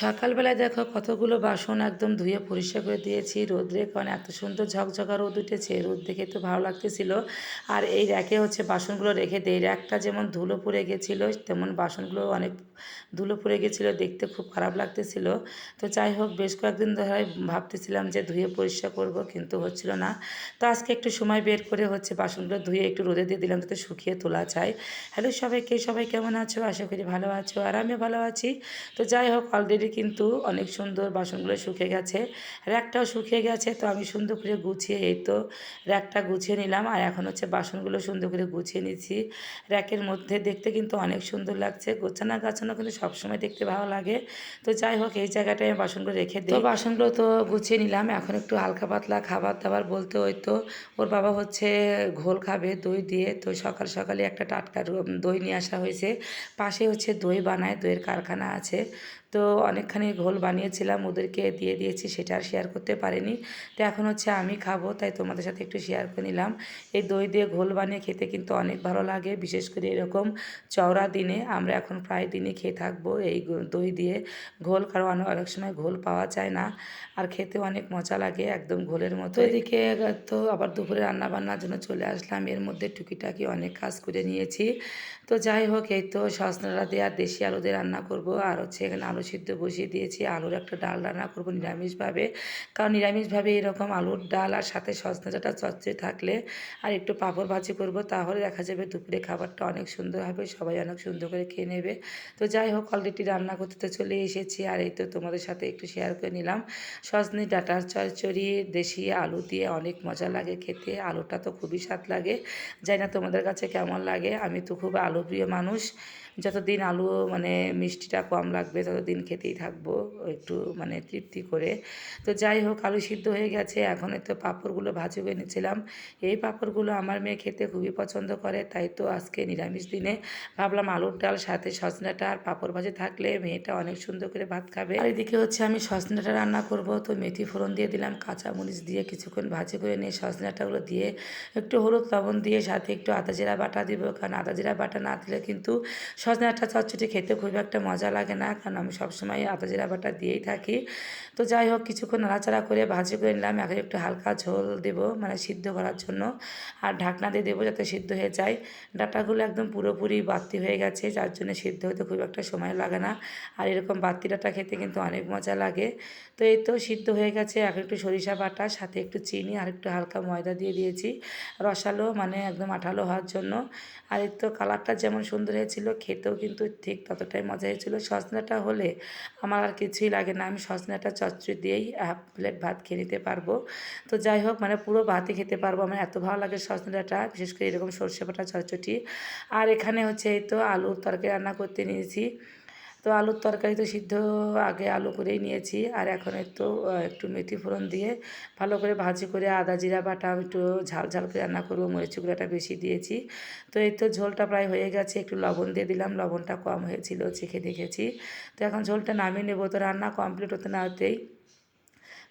সকালবেলায় দেখো কতগুলো বাসন একদম ধুয়ে পরিষ্কার করে দিয়েছি। রোদ্রে কারণ এত সুন্দর ঝকঝকা রোদ উঠেছে, রোদ দেখে তো ভালো লাগতেছিল। আর এই র্যাকে হচ্ছে বাসনগুলো রেখে দেয় র্যাকটা যেমন ধুলো পড়ে গেছিল, তেমন বাসনগুলো অনেক ধুলো পড়ে গেছিল, দেখতে খুব খারাপ লাগতেছিল। তো যাই হোক, বেশ কয়েকদিন ধরে ভাবতেছিলাম যে ধুয়ে পরিষ্কার করব, কিন্তু হচ্ছিল না। তো আজকে একটু সময় বের করে হচ্ছে বাসনগুলো ধুয়ে একটু রোদে দিয়ে দিলাম যাতে শুকিয়ে তোলা যায়। হ্যালো সবাইকে, সবাই কেমন আছো? আশা করি ভালো আছো, আর আমিও ভালো আছি। তো যাই হোক অলরেডি কিন্তু অনেক সুন্দর বাসনগুলো শুকিয়ে গেছে। র্যাকটাও শুকিয়ে গেছে তো আমি সুন্দর করে গুছিয়ে এই তো র্যাকটা গুছিয়ে নিলাম। আর এখন হচ্ছে বাসনগুলো সুন্দর করে গুছিয়ে নিচ্ছি। র্যাকের মধ্যে দেখতে কিন্তু অনেক সুন্দর লাগছে। গোছানো গাছানো কিন্তু সবসময় দেখতে ভালো লাগে। তো যাই হোক এই জায়গাটায় আমি বাসনগুলো রেখে দিই। তো বাসনগুলো তো গুছিয়ে নিলাম। এখন একটু হালকা পাতলা খাবার দাবার বলতে ওই তো ওর বাবা হচ্ছে ঘোল খাবে দই দিয়ে। তো সকাল সকালে একটা টাটকা দই নিয়ে আসা হয়েছে। পাশে হচ্ছে দই বানায় দইয়ের কারখানা আছে। তো অনেকখানি ঘোল বানিয়েছিলাম, ওদেরকে দিয়ে দিয়েছি, সেটা আর শেয়ার করতে পারিনি। তো এখন হচ্ছে আমি খাব, তাই তোমাদের সাথে একটু শেয়ার করে নিলাম। এই দই দিয়ে ঘোল বানিয়ে খেতে কিন্তু অনেক ভালো লাগে, বিশেষ করে এরকম চওড়া দিনে। আমরা এখন প্রায় দিনই খেয়ে থাকব এই দই দিয়ে ঘোল, কারণ অনেক সময় ঘোল পাওয়া যায় না। আর খেতে অনেক মজা লাগে একদম ঘোলের মতো। এদিকে তো আবার দুপুরে রান্না বান্নার জন্য চলে আসলাম। এর মধ্যে টুকিটাকি অনেক কাজ করে নিয়েছি। তো যাই হোক, এই তো সজনাটা দিয়ে আর দেশি আলু দিয়ে রান্না করব। আর হচ্ছে এখানে আলু সিদ্ধ বসিয়ে দিয়েছি, আলুর একটা ডাল রান্না করব নিরামিষভাবে। কারণ নিরামিষভাবে এরকম আলুর ডাল আর সাথে সজনাটা চচ্চে থাকলে আর একটু পাঁপড় ভাজি করব, তাহলে দেখা যাবে দুপুরে খাবারটা অনেক সুন্দর হবে, সবাই অনেক সুন্দর করে খেয়ে নেবে। তো যাই হোক অলরেডি রান্না করতে তো চলে এসেছি আর এই তো তোমাদের সাথে একটু শেয়ার করে নিলাম। সজনি ডাটার চচ্চড়ি, দেশি আলু দিয়ে অনেক মজা লাগে খেতে, আলুটা তো খুবই স্বাদ লাগে। জানি না তোমাদের কাছে কেমন লাগে, আমি তো খুব আলু প্রিয় মানুষ। যতদিন আলু মানে মিষ্টিটা কম লাগবে, ততদিন খেতেই থাকব, একটু মানে তৃপ্তি করে। তো যাই হোক, আলু সিদ্ধ হয়ে গেছে, এখন তো পাঁপড়গুলো ভাজি করে নিয়েছিলাম। এই পাঁপড়গুলো আমার মেয়ে খেতে খুবই পছন্দ করে, তাই তো আজকে নিরামিষ দিনে ভাবলাম আলুর ডাল, সাথে সজনাটা আর পাঁপড় ভাজি থাকলে মেয়েটা অনেক সুন্দর করে ভাত খাবে। আর এদিকে হচ্ছে আমি সজনাটা রান্না করব, তো মেথি ফোড়ন দিয়ে দিলাম কাঁচা মরিচ দিয়ে কিছুক্ষণ ভাজি করে নিয়ে সজনাটাগুলো দিয়ে একটু হলুদ লবণ দিয়ে সাথে একটু আদা জিরা বাটা দিব, কারণ আদা জিরা বাটা না দিলে কিন্তু সজনে একটা চচ্চড়ি খেতে খুব একটা মজা লাগে না, কারণ আমি সবসময় আদা জিরা বাটা দিয়েই থাকি। তো যাই হোক, কিছুক্ষণ নাড়াচাড়া করে ভাজি করে নিলাম। এখন একটু হালকা ঝোল দেব মানে সিদ্ধ করার জন্য। আর ঢাকনা দিয়ে দেবো যাতে সিদ্ধ হয়ে যায়। ডাটাগুলো একদম পুরোপুরি বাতি হয়ে গেছে, যার জন্য সিদ্ধ হতে খুব একটা সময় লাগে না। আর এরকম বাতি ডাটা খেতে কিন্তু অনেক মজা লাগে। তো এই তো সিদ্ধ হয়ে গেছে। এখন একটু সরিষা বাটা, সাথে একটু চিনি আর একটু হালকা ময়দা দিয়ে দিয়েছি। রসালো মানে একদম আঠালো হওয়ার জন্য। আর এই তো কালারটা যেমন সুন্দর হয়েছিল, খেতেও কিন্তু ঠিক ততটাই মজা হয়েছিল। সজনাটা হলে আমার আর কিছুই লাগে না। আমি সজনাটা চচ্চড়ি দিয়েই হাফ প্লেট ভাত খেয়ে নিতে পারব। তো যাই হোক মানে পুরো ভাতই খেতে পারব। আমার এত ভালো লাগে সজনাটা বিশেষ করে এরকম সর্ষে বাটা চচ্চটি আর এখানে হচ্ছে এই তো আলুর তরকারি রান্না করতে নিয়েছি। তো আলুর তরকারি তো সিদ্ধ আগে আলু করেই নিয়েছি, আর এখন একটু একটু মেথি ফোড়ন দিয়ে ভালো করে ভাজি করে আদা, জিরা, বাটা একটু ঝাল ঝাল করে রান্না করব মরিচ গুঁড়াটা বেশি দিয়েছি। তো এই তো ঝোলটা প্রায় হয়ে গেছে, একটু লবণ দিয়ে দিলাম, লবণটা কম হয়েছিল, চেখে দেখেছি। তো এখন ঝোলটা নামিয়ে নেব, তো রান্না কমপ্লিট হতে না হতেই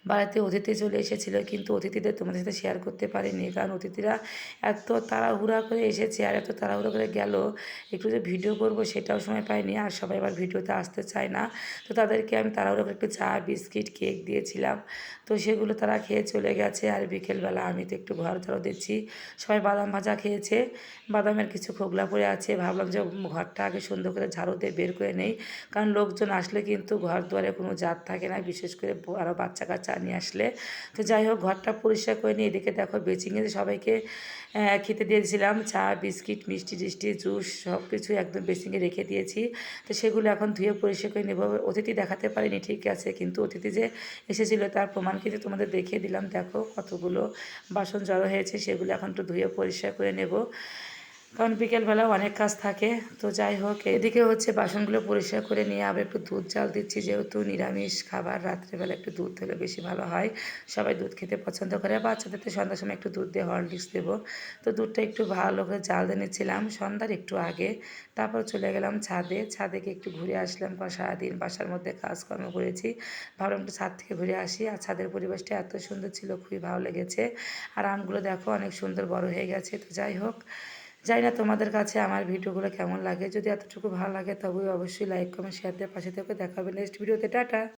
বাড়িতে অতিথি চলে এসেছিল, কিন্তু অতিথিদের তোমাদের সাথে শেয়ার করতে পারিনি, কারণ অতিথিরা এত তাড়াহুড়া করে এসেছে আর এত তাড়াহুড়া করে গেল, একটু যে ভিডিও করব সেটাও সময় পাইনি আর সবাই আবার ভিডিওতে আসতে চায় না। তো তাদেরকে আমি তাড়াহুড়ো করে একটু চা, বিস্কিট কেক দিয়েছিলাম, তো সেগুলো তারা খেয়ে চলে গেছে আর বিকেলবেলা আমি তো একটু ঘর ঝাড়ু দিচ্ছি। সবাই বাদাম ভাজা খেয়েছে, বাদামের কিছু খোগলা পড়ে আছে, ভাবলাম যে ঘরটা আগে সুন্দর করে ঝাড়ু দিয়ে বের করে নেই, কারণ লোকজন আসলে কিন্তু ঘর দুয়ারে কোনো জাত থাকে না, বিশেষ করে আরও বাচ্চা কাচ্চা নিয়ে আসলে। তো যাই হোক, ঘরটা পরিষ্কার করে নিয়ে এদিকে দেখো বেচিংয়ে সবাইকে খেতে দিয়েছিলাম। চা, বিস্কিট, মিষ্টি, টিষ্টি, জুস সব কিছু একদম বেসিংয়ে রেখে দিয়েছি। তো সেগুলো এখন ধুয়ে পরিষ্কার করে নেব। অতিথি দেখাতে পারিনি, ঠিক আছে, কিন্তু অতিথি যে এসেছিল তার প্রমাণ কিন্তু তোমাদের দেখিয়ে দিলাম। দেখো কতগুলো বাসন জড়ো হয়েছে, সেগুলো এখন একটু ধুয়ে পরিষ্কার করে নেব। কারণ বিকেলবেলা অনেক কাজ থাকে। তো যাই হোক, এদিকে হচ্ছে বাসনগুলো পরিষ্কার করে নিয়ে আবার একটু দুধ জাল দিচ্ছি। যেহেতু নিরামিষ খাবার, রাত্রেবেলা একটু দুধ হলে বেশি ভালো হয়। সবাই দুধ খেতে পছন্দ করে। বাচ্চাদের তো সন্ধ্যার সময় একটু দুধ দিয়ে হরলিক্স দেবো। তো দুধটা একটু ভালো করে জাল দিয়ে নিচ্ছিলাম সন্ধ্যার একটু আগে। তারপর চলে গেলাম ছাদে। ছাদে গিয়ে একটু ঘুরে আসলাম। সারাদিন বাসার মধ্যে কাজকর্ম করেছি। ভাবলাম একটু ছাদ থেকে ঘুরে আসি। আর ছাদের পরিবেশটা এত সুন্দর ছিল, খুবই ভালো লেগেছে। আর আমগুলো দেখো অনেক সুন্দর বড় হয়ে গেছে। তো যাই হোক জানি না তোমাদের কাছে আমার ভিডিওগুলো কেমন লাগে। যদি এতটুকু ভালো লাগে তবে অবশ্যই লাইক কমেন্ট শেয়ার দিয়ে পাশে থেকে দেখা হবে নেক্সট ভিডিওতে। টাটা।